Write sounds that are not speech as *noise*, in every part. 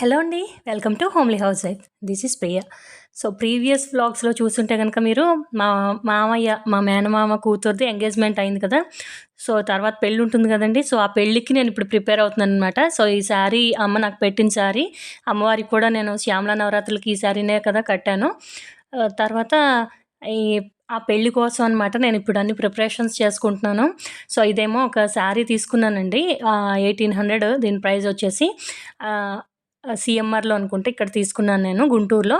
Hello అండి welcome to homely housewife this is Priya. So previous వ్లాగ్స్లో చూస్తుంటే కనుక మీరు మా మామయ్య మా మేనమామ కూతురుది ఎంగేజ్మెంట్ అయింది కదా. సో తర్వాత పెళ్ళి ఉంటుంది కదండి. సో ఆ పెళ్ళికి నేను ఇప్పుడు ప్రిపేర్ అవుతున్నాను అనమాట సో ఈ శారీ అమ్మ నాకు పెట్టిన శారీ. అమ్మవారికి కూడా నేను శ్యామల నవరాత్రులకి ఈ శారీనే కదా కట్టాను. తర్వాత ఈ ఆ పెళ్ళి కోసం అనమాట నేను ఇప్పుడు అన్ని ప్రిపరేషన్స్ చేసుకుంటున్నాను. సో ఇదేమో ఒక శారీ తీసుకున్నానండి. ఎయిటీన్ హండ్రెడ్ దీని ప్రైస్ వచ్చేసి. సిఎంఆర్లో అనుకుంటే ఇక్కడ తీసుకున్నాను నేను గుంటూరులో.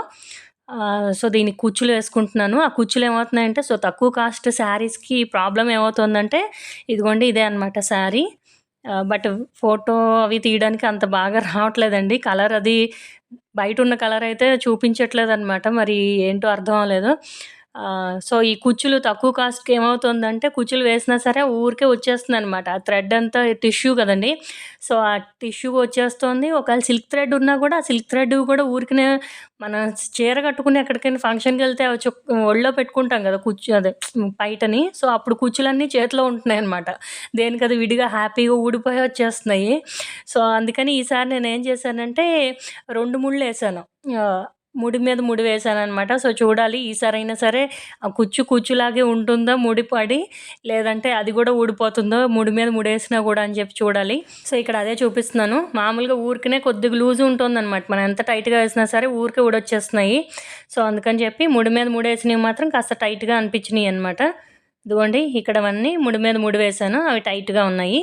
సో దీనికి కుచ్చులు వేసుకుంటున్నాను. ఆ కుచ్చులు ఏమవుతున్నాయంటే సో తక్కువ కాస్ట్ శారీస్కి ప్రాబ్లం ఏమవుతుందంటే ఇదిగోండి ఇదే అనమాట శారీ. బట్ ఫోటో అవి తీయడానికి అంత బాగా *laughs* రావట్లేదండి. కలర్ అది బయట ఉన్న కలర్ అయితే చూపించట్లేదు అనమాట మరి ఏంటో అర్థం అవ్వలేదు. సో ఈ కుచ్చులు తక్కువ కాస్ట్కి ఏమవుతుందంటే కుచ్చులు వేసినా సరే ఊరికే వచ్చేస్తుంది అనమాట ఆ థ్రెడ్ అంతా టిష్యూ కదండి. సో ఆ టిష్యూ వచ్చేస్తుంది. ఒకవేళ సిల్క్ థ్రెడ్ ఉన్నా కూడా ఆ సిల్క్ థ్రెడ్ కూడా ఊరికనే మన చీర కట్టుకుని ఎక్కడికైనా ఫంక్షన్కి వెళ్తే ఒళ్ళో పెట్టుకుంటాం కదా కుచ్చు అదే పైటని సో అప్పుడు కుచ్చులన్నీ చేతిలో ఉంటున్నాయి అనమాట దేనికి అది విడిగా హ్యాపీగా ఊడిపోయి వచ్చేస్తున్నాయి. సో అందుకని ఈసారి నేను ఏం చేశానంటే రెండు ముళ్ళు వేసాను. ముడి మీద ముడి వేసాను అనమాట సో చూడాలి. ఈసారైనా సరే ఆ కుచ్చు కుచ్చులాగే ఉంటుందో ముడి పడి లేదంటే అది కూడా ఊడిపోతుందో? ముడి మీద ముడేసినా కూడా అని చెప్పి చూడాలి. సో ఇక్కడ అదే చూపిస్తున్నాను. మామూలుగా ఊరికనే కొద్దిగా లూజ్ ఉంటుందన్నమాట. మనం ఎంత టైట్గా వేసినా సరే ఊరికే ఊడొచ్చేస్తున్నాయి. సో అందుకని చెప్పి ముడి మీద ముడేసినవి మాత్రం కాస్త టైట్గా అనిపించినాయి అనమాట ఇదిగోండి ఇక్కడ అవన్నీ ముడి మీద ముడి వేసాను అవి టైట్గా ఉన్నాయి.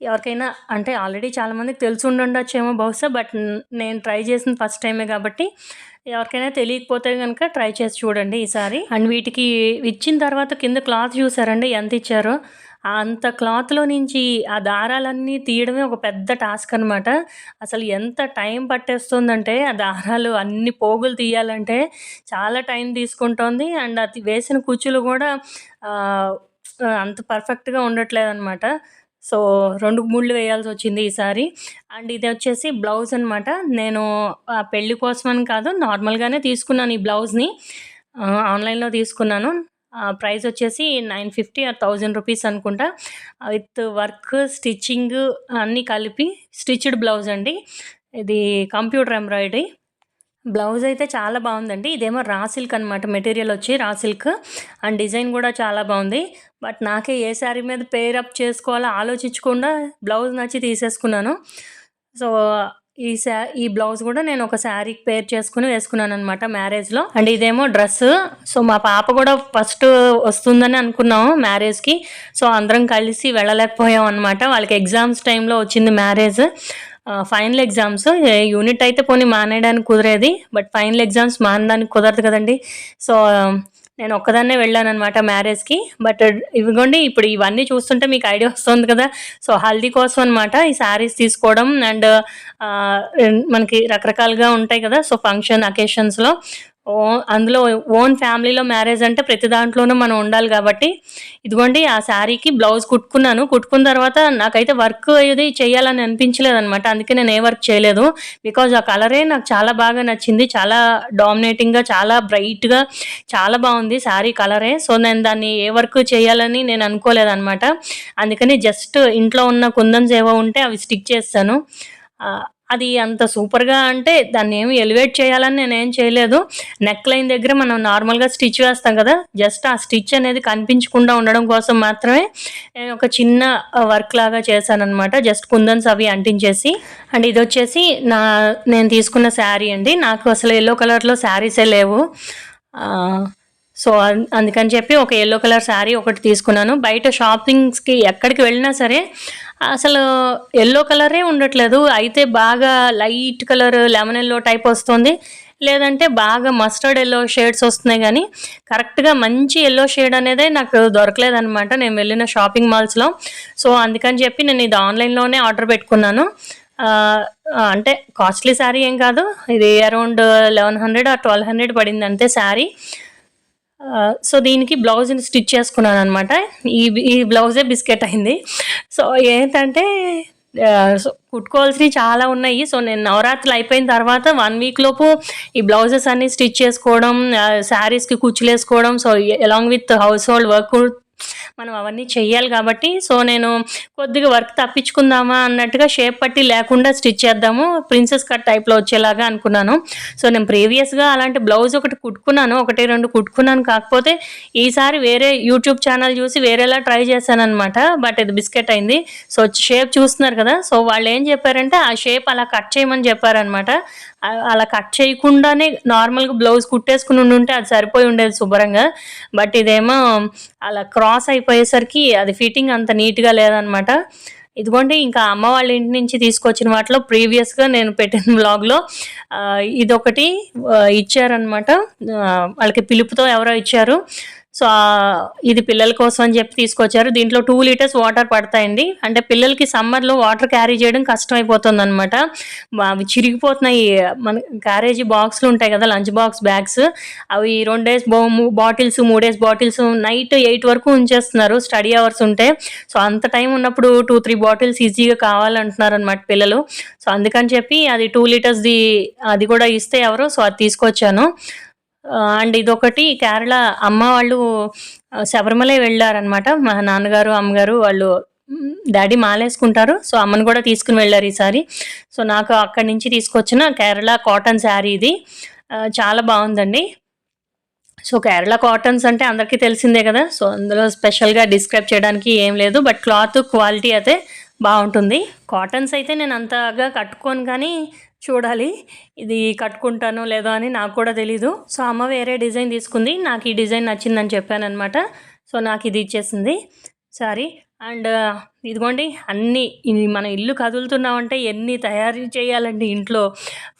ఎవరికైనా అంటే ఆల్రెడీ చాలామందికి తెలిసి ఉండొచ్చేమో బహుశా బట్ నేను ట్రై చేసిన ఫస్ట్ టైమే కాబట్టి ఎవరికైనా తెలియకపోతే కనుక ట్రై చేసి చూడండి ఈసారి. అండ్ వీటికి ఇచ్చిన తర్వాత కింద క్లాత్ చూసారండి ఎంత ఇచ్చారో? అంత క్లాత్లో నుంచి ఆ దారాలన్నీ తీయడమే ఒక పెద్ద టాస్క్ అనమాట అసలు ఎంత టైం పట్టేస్తుందంటే ఆ దారాలు అన్ని పోగులు తీయాలంటే చాలా టైం తీసుకుంటోంది. అండ్ అది వేసిన కుచ్చులు కూడా అంత పర్ఫెక్ట్గా ఉండట్లేదు అనమాట సో రెండు ముళ్ళు వేయాల్సి వచ్చింది ఈసారి. అండ్ ఇది వచ్చేసి బ్లౌజ్ అనమాట నేను ఆ పెళ్ళి కోసమని కాదు నార్మల్గానే తీసుకున్నాను ఈ బ్లౌజ్ని. ఆన్లైన్లో తీసుకున్నాను. ప్రైస్ వచ్చేసి nine fifty or thousand rupees అనుకుంటా. విత్ వర్క్ స్టిచ్చింగ్ అన్నీ కలిపి స్టిచ్డ్ బ్లౌజ్ అండి. ఇది కంప్యూటర్ ఎంబ్రాయిడరీ. బ్లౌజ్ అయితే చాలా బాగుందండి. ఇదేమో రా సిల్క్ అనమాట మెటీరియల్ వచ్చి రా సిల్క్. అండ్ డిజైన్ కూడా చాలా బాగుంది. బట్ నాకే ఏ శారీ మీద పేర్ అప్ చేసుకోవాలో ఆలోచించకుండా బ్లౌజ్ నచ్చి తీసేసుకున్నాను. సో ఈ శా ఈ బ్లౌజ్ కూడా నేను ఒక శారీకి పేర్ చేసుకుని వేసుకున్నాను అనమాట మ్యారేజ్లో. అండ్ ఇదేమో డ్రెస్. సో మా పాప కూడా ఫస్ట్ వస్తుందని అనుకున్నాము మ్యారేజ్కి. సో అందరం కలిసి వెళ్ళలేకపోయాం అనమాట వాళ్ళకి ఎగ్జామ్స్ టైంలో వచ్చింది మ్యారేజ్. Final exams. యూనిట్ అయితే పోనీ మానేయడానికి కుదిరేది. బట్ ఫైనల్ ఎగ్జామ్స్ మానడానికి కుదరదు కదండి. సో నేను ఒక్కదాన్నే వెళ్ళాను అనమాట మ్యారేజ్కి. బట్ ఇవిగోండి ఇప్పుడు ఇవన్నీ చూస్తుంటే మీకు ఐడియా వస్తుంది కదా. సో హల్దీ కోసం అనమాట ఈ శారీస్ తీసుకోవడం అండ్ మనకి రకరకాలుగా ఉంటాయి కదా. సో ఫంక్షన్ అకేషన్స్లో. అందులో ఓన్ ఫ్యామిలీలో మ్యారేజ్ అంటే ప్రతి దాంట్లోనూ మనం ఉండాలి కాబట్టి ఇదిగోండి ఆ శారీకి బ్లౌజ్ కుట్టుకున్నాను. కుట్టుకున్న తర్వాత నాకైతే వర్క్ ఇది చేయాలని అనిపించలేదు అనమాట అందుకే నేను ఏ వర్క్ చేయలేదు. బికాజ్ ఆ కలరే నాకు చాలా బాగా నచ్చింది. చాలా డామినేటింగ్గా చాలా బ్రైట్గా చాలా బాగుంది శారీ కలరే. సో నేను దాన్ని ఏ వర్క్ చేయాలని నేను అనుకోలేదు అనమాట అందుకని జస్ట్ ఇంట్లో ఉన్న కుందన్స్ ఏవో ఉంటే అవి స్టిక్ చేస్తాను. అది అంత సూపర్గా అంటే దాన్ని ఏమి ఎలివేట్ చేయాలని నేను ఏం చేయలేదు. నెక్ లైన్ దగ్గర మనం నార్మల్గా స్టిచ్ వేస్తాం కదా జస్ట్ ఆ స్టిచ్ అనేది కనిపించకుండా ఉండడం కోసం మాత్రమే నేను ఒక చిన్న వర్క్ లాగా చేశాను అనమాట జస్ట్ కుందన్స్ అవి అంటించేసి అండ్ ఇది వచ్చేసి నా నేను తీసుకున్న శారీ అండి. నాకు అసలు ఎల్లో కలర్లో శారీసే లేవు. సో అందుకని చెప్పి ఒక ఎల్లో కలర్ శారీ ఒకటి తీసుకున్నాను. బయట షాపింగ్స్కి ఎక్కడికి వెళ్ళినా సరే అసలు ఎల్లో కలరే ఉండట్లేదు. అయితే బాగా light colour lemon yellow type వస్తుంది. లేదంటే బాగా మస్టర్డ్ ఎల్లో షేడ్స్ వస్తున్నాయి కానీ కరెక్ట్గా మంచి ఎల్లో షేడ్ అనేదే నాకు దొరకలేదనమాట నేను వెళ్ళిన షాపింగ్ మాల్స్లో. సో అందుకని చెప్పి నేను ఇది ఆన్లైన్లోనే ఆర్డర్ పెట్టుకున్నాను. అంటే కాస్ట్లీ శారీ ఏం కాదు. ఇది అరౌండ్ లెవెన్ హండ్రెడ్ ఆ ట్వెల్వ్ హండ్రెడ్ పడింది అంతే శారీ. సో దీనికి బ్లౌజ్ని స్టిచ్ చేసుకున్నాను అనమాట ఈ ఈ బ్లౌజే బిస్కెట్ అయింది. సో ఏంటంటే సో కుట్టుకోవాల్సినవి చాలా ఉన్నాయి. సో నేను నవరాత్రులు అయిపోయిన తర్వాత వన్ వీక్ లోపు ఈ బ్లౌజెస్ అన్ని స్టిచ్ చేసుకోవడం శారీస్కి కుచ్చులు వేసుకోవడం so along with household work మనం అవన్నీ చేయాలి కాబట్టి సో నేను కొద్దిగా వర్క్ తప్పించుకుందామా అన్నట్టుగా షేప్ పట్టి లేకుండా స్టిచ్ చేద్దాము ప్రిన్సెస్ కట్ టైప్లో వచ్చేలాగా అనుకున్నాను. సో నేను ప్రీవియస్గా అలాంటి బ్లౌజ్ ఒకటి కుట్టుకున్నాను ఒకటి రెండు కుట్టుకున్నాను. కాకపోతే ఈసారి వేరే యూట్యూబ్ ఛానల్ చూసి వేరేలా ట్రై చేశానమాట బట్ ఇది బిస్కెట్ అయింది. సో షేప్ చూస్తున్నారు కదా సో వాళ్ళు ఏం చెప్పారంటే ఆ షేప్ అలా కట్ చేయమని చెప్పారనమాట అలా కట్ చేయకుండానే నార్మల్గా బ్లౌజ్ కుట్టేసుకుని ఉంటే అది సరిపోయి ఉండేది శుభ్రంగా. బట్ ఇదేమో అలా క్రాస్ అయిపోయేసరికి అది ఫిట్టింగ్ అంత నీట్గా లేదనమాట. ఇదిగోండి ఇంకా అమ్మ వాళ్ళ ఇంటి నుంచి తీసుకొచ్చిన వాటిలో ప్రీవియస్గా నేను పెట్టిన బ్లాగ్లో ఇదొకటి ఇచ్చారనమాట. వాళ్ళకి పిలుపుతో ఎవరో ఇచ్చారు. సో ఇది పిల్లల కోసం అని చెప్పి తీసుకొచ్చారు. దీంట్లో టూ లీటర్స్ వాటర్ పడతాయండి. అంటే పిల్లలకి సమ్మర్లో వాటర్ క్యారీ చేయడం కష్టం అయిపోతుంది అనమాట అవి చిరిగిపోతున్నాయి. మన క్యారేజీ బాక్స్లు ఉంటాయి కదా లంచ్ బాక్స్ బ్యాగ్స్ అవి రెండు డేస్ బాటిల్స్ మూడు డేస్ బాటిల్స్ నైట్ ఎయిట్ వరకు ఉంచేస్తున్నారు. స్టడీ అవర్స్ ఉంటే. సో అంత టైం ఉన్నప్పుడు టూ త్రీ బాటిల్స్ ఈజీగా కావాలంటున్నారు అనమాట పిల్లలు. సో అందుకని చెప్పి అది టూ లీటర్స్ది అది కూడా ఇస్తే ఎవరు సో అది తీసుకొచ్చాను. అండ్ ఇదొకటి కేరళ అమ్మ వాళ్ళు శబరిమల వెళ్ళారనమాట మా నాన్నగారు అమ్మగారు వాళ్ళు డాడీ మాలేసుకుంటారు. సో అమ్మని కూడా తీసుకుని వెళ్ళారు ఈసారి. సో నాకు అక్కడి నుంచి తీసుకొచ్చిన కేరళ కాటన్ శారీ ఇది. చాలా బాగుందండి. సో కేరళ కాటన్స్ అంటే అందరికీ తెలిసిందే కదా. సో అందులో స్పెషల్గా డిస్క్రైబ్ చేయడానికి ఏం లేదు. బట్ క్లాత్ క్వాలిటీ అయితే బాగుంటుంది. కాటన్స్ అయితే నేను అంతగా కట్టుకోను కానీ చూడాలి. ఇది కట్టుకుంటానో లేదో అని నాకు కూడా తెలీదు. సో అమ్మ వేరే డిజైన్ తీసుకుంది. నాకు ఈ డిజైన్ నచ్చిందని చెప్పానమాట సో నాకు ఇది ఇచ్చేసింది. సారీ. అండ్ ఇదిగోండి అన్నీ మన ఇల్లు కదులుతున్నామంటే ఎన్ని తయారు చేయాలండి ఇంట్లో?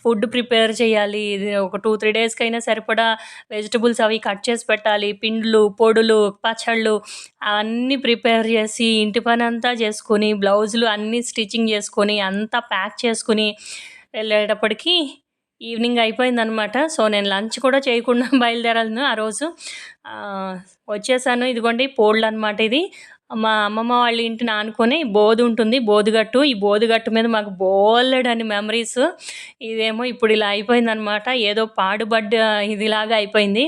ఫుడ్ ప్రిపేర్ చేయాలి. ఇది ఒక టూ త్రీ డేస్కి అయినా సరిపడా వెజిటబుల్స్ అవి కట్ చేసి పెట్టాలి. పిండ్లు పొడులు పచ్చళ్ళు అవన్నీ ప్రిపేర్ చేసి ఇంటి పని అంతా చేసుకొని బ్లౌజులు అన్నీ స్టిచ్చింగ్ చేసుకొని అంతా ప్యాక్ చేసుకుని వెళ్ళేటప్పటికి ఈవినింగ్ అయిపోయిందనమాట సో నేను లంచ్ కూడా చేయకుండా *laughs* బయలుదేరాలను ఆ రోజు. వచ్చేసాను. ఇదిగోండి పోల్డ్ అనమాట ఇది. మా అమ్మమ్మ వాళ్ళ ఇంటిని ఆనుకొని బోధి ఉంటుంది బోధిగట్టు ఈ బోధిగట్టు మీద మాకు బోలెడని మెమరీస్ ఇదేమో ఇప్పుడు ఇలా అయిపోయిందనమాట ఏదో పాడుబడ్డ ఇదిలాగా అయిపోయింది.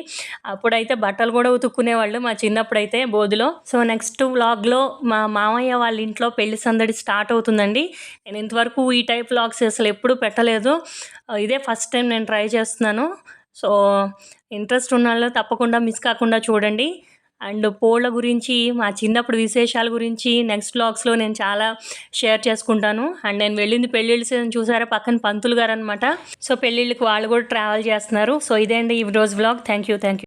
అప్పుడైతే బట్టలు కూడా ఉతుక్కునేవాళ్ళు మా చిన్నప్పుడైతే బోధిలో. సో నెక్స్ట్ వ్లాగ్లో మా మామయ్య వాళ్ళ ఇంట్లో పెళ్ళి సందడి స్టార్ట్ అవుతుందండి. నేను ఇంతవరకు ఈ టైప్ వ్లాగ్స్ అసలు ఎప్పుడూ పెట్టలేదు. ఇదే ఫస్ట్ టైం నేను ట్రై చేస్తున్నాను. సో ఇంట్రెస్ట్ ఉన్న వాళ్ళు తప్పకుండా మిస్ కాకుండా చూడండి. అండ్ పోళ్ళ గురించి మా చిన్నప్పుడు విశేషాల గురించి నెక్స్ట్ బ్లాగ్స్లో నేను చాలా షేర్ చేసుకుంటాను. అండ్ నేను వెళ్ళింది పెళ్ళిళ్ళు సీజన్ చూసారా? పక్కన పంతులు గారు అనమాట సో పెళ్ళిళ్ళకి వాళ్ళు కూడా ట్రావెల్ చేస్తున్నారు. సో ఇదే అండి ఈ రోజు blog. Thank you thank you